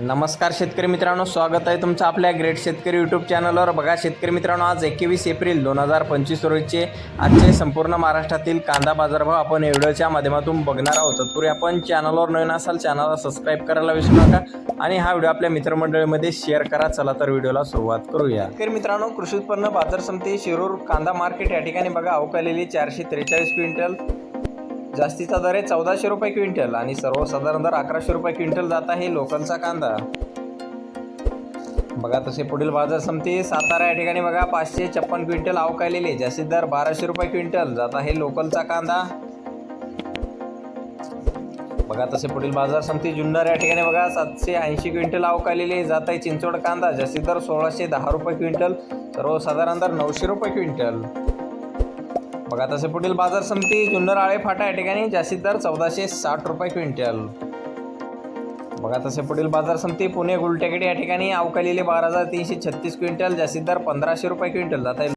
नमस्कार शेतकरी मित्रांनो स्वागत आहे तुमचं आपल्या ग्रेट शेतकरी यूट्यूब चॅनलवर बघा शेतकरी मित्रांनो आज एकवीस एप्रिल दोन हजार पंचवीस रोजीचे आजचे संपूर्ण महाराष्ट्रातील कांदा बाजारभाव आपण व्हिडिओच्या माध्यमातून बघणार आहोत. तत्पूर्वी आपण चॅनलवर नवीन असाल चॅनलला सबस्क्राईब करायला विसरू नका आणि हा व्हिडिओ आपल्या मित्रमंडळीमध्ये शेअर करा. चला तर व्हिडिओला सुरुवात करूया. शेतकरी मित्रांनो कृषी उत्पन्न बाजार समिती शिरूर कांदा मार्केट या ठिकाणी बघा अवकालेली चारशे त्रेचाळीस क्विंटल जास्तीचा दर आहे चौदाशे रुपये क्विंटल आणि सर्वसाधारण दर अकराशे रुपये क्विंटल जात आहे लोकलचा कांदा. बघा तसे पुढील बाजार समिती सातारा या ठिकाणी बघा पाचशे छप्पन क्विंटल अवकालेले जास्तीत दर बाराशे रुपये क्विंटल जात आहे लोकलचा कांदा. बघा तसे पुढील बाजार समिती जुन्नर या ठिकाणी बघा सातशे ऐंशी क्विंटल अवकालेले जात आहे चिंचवड कांदा. जास्तीत दर सोळाशे दहा रुपये क्विंटल सर्वसाधारण दर नऊशे रुपये क्विंटल. बघा तसे पुढील बाजार समिती जुन्नर आळे फाटा या ठिकाणी जास्तीत दर चौदाशे साठ रुपये क्विंटल. बघा तसे पुढील बाजार समिती पुणे गुलटेकडी या ठिकाणी अवकालेले बारा हजार तीनशे छत्तीस क्विंटल जास्तीत दर पंधराशे रुपये क्विंटल. जात आहे